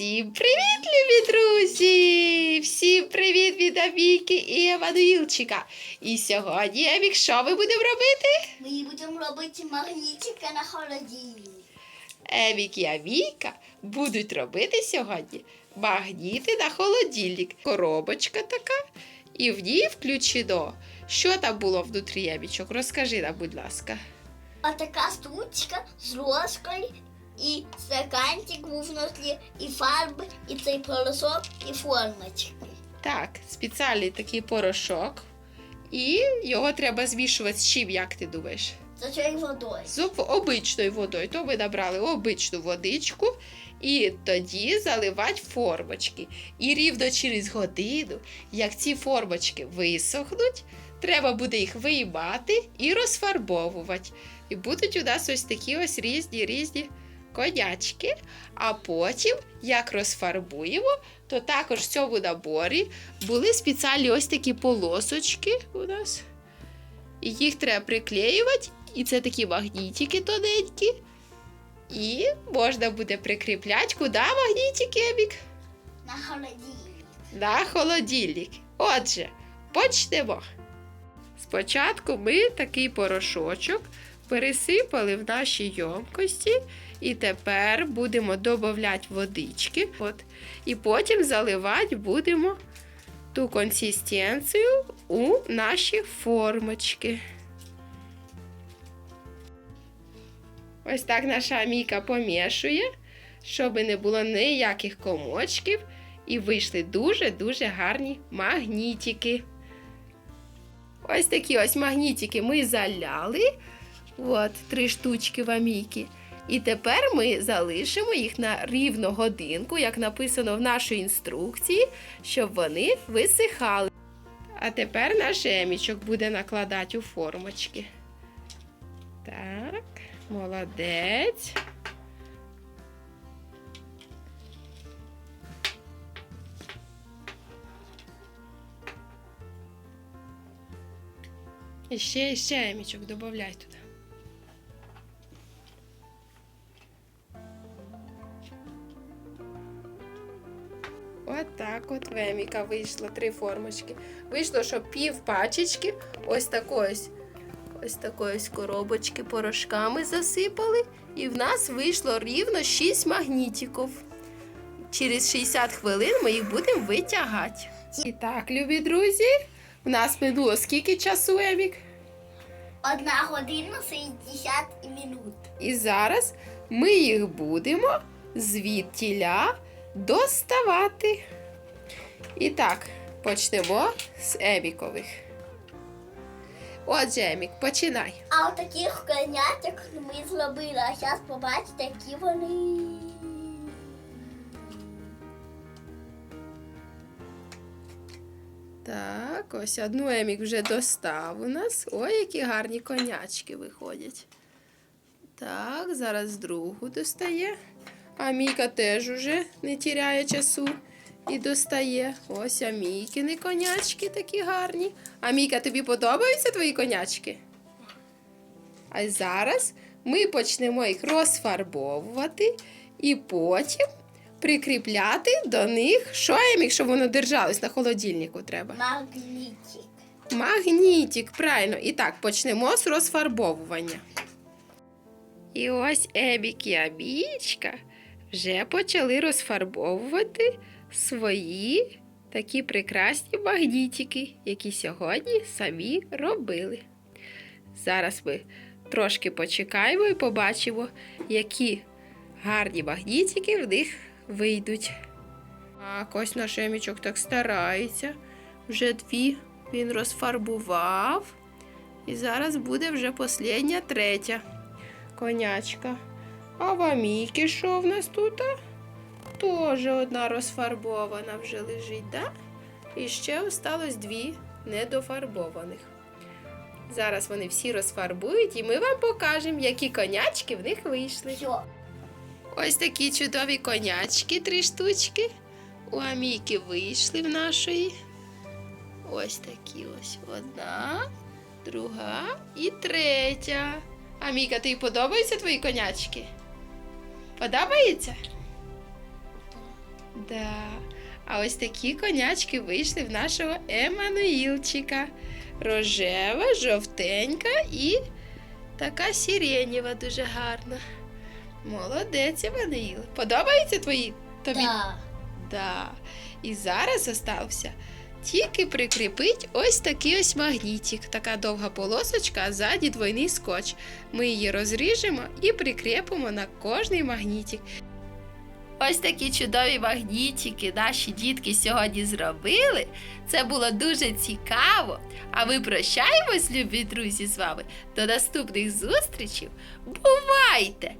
Всім привіт, любі друзі! Всім привіт від Авіки і Еммануїлчика. І сьогодні, Емік, що ми будемо робити? Ми будемо робити магнітики на холодильник. Емік і Авіка будуть робити сьогодні магніти на холодильник. Коробочка така, і в ній включено. Що там було внутрі, Емічок? Розкажи нам, будь ласка. А така штучка з ложкою і стаканчик був внутрі, і фарби, і цей порошок, і формочки. Так, спеціальний такий порошок. І його треба змішувати з чим, як ти думаєш? За цією водою. з обичною водою. То ми набрали обичну водичку і тоді заливати формочки. І рівно через годину, як ці формочки висохнуть, треба буде їх виймати і розфарбовувати. І будуть у нас ось такі ось різні різні конячки. А потім, як розфарбуємо, то також в цьому наборі були спеціальні ось такі полосочки у нас. І їх треба приклеювати. І це такі магнітики тоненькі. І можна буде прикріпляти куди магнітики, Емік? На холодильник. На холодильник. Отже, почнемо. Спочатку ми такий порошочок пересипали в наші йомкості, і тепер будемо додавати водички. От. І потім заливати будемо ту консистенцію у наші формочки. Ось так наша Аміка помішує, щоб не було ніяких комочків, і вийшли дуже-дуже гарні магнітики. Ось такі ось магнітики ми заляли. От, три штучки в Аміки. І тепер ми залишимо їх на рівну годинку, як написано в нашій інструкції, щоб вони висихали. А тепер наш емічок буде накладати у формочки. Так, молодець. І ще, і ще емічок додай туди. От так от в Еміка вийшло три формочки. Вийшло, що пів пачечки ось такої ось, ось такої ось коробочки порошками засипали. І в нас вийшло рівно 6 магнітиків. Через 60 хвилин ми їх будемо витягати. І так, любі друзі, в нас минуло скільки часу, Емік? Одна година 60 минут. І зараз ми їх будемо звідтіля доставати. І так, почнемо з Емікових. Отже, Емік, починай. А от таких конячок ми зробили, а зараз побачите, які вони. Так, ось одну Емік вже достав у нас. Ой, які гарні конячки виходять. Так, зараз другу достає. А Міка теж уже не тіряє часу і достає. Ось а Мікини конячки такі гарні. А Міка, тобі подобаються твої конячки? А зараз ми почнемо їх розфарбовувати і потім прикріпляти до них. Що Емік, щоб воно держалось на холодильнику треба? Магнітик. Магнітик, правильно. І так, почнемо з розфарбовування. І ось Ебік і Абічка вже почали розфарбовувати свої такі прекрасні магнітики, які сьогодні самі робили. Зараз ми трошки почекаємо і побачимо, які гарні магнітики в них вийдуть. Так, ось наш Емічок так старається. Вже дві він розфарбував. І зараз буде вже послідня третя конячка. А в Аміки що в нас тут? Теж одна розфарбована вже лежить, да? І ще осталось дві недофарбованих. Зараз вони всі розфарбують, і ми вам покажемо, які конячки в них вийшли. Все. Ось такі чудові конячки, три штучки. У Аміки вийшли в нашої. Ось такі ось одна, друга і третя. Аміка, тобі подобаються твої конячки? Подобається? Да. А ось такі конячки вийшли в нашого Еммануїлчика. Рожева, жовтенька і така сиренєва дуже гарна. Молодець, Еммануїл. Подобаються твої тобі? Да. Да. І зараз остався тільки прикріпить ось такий ось магнітик. Така довга полосочка, а ззаді двойний скотч. Ми її розріжемо і прикріпимо на кожний магнітик. Ось такі чудові магнітики наші дітки сьогодні зробили. Це було дуже цікаво. А ми прощаємось, любі друзі, з вами. До наступних зустрічей. Бувайте!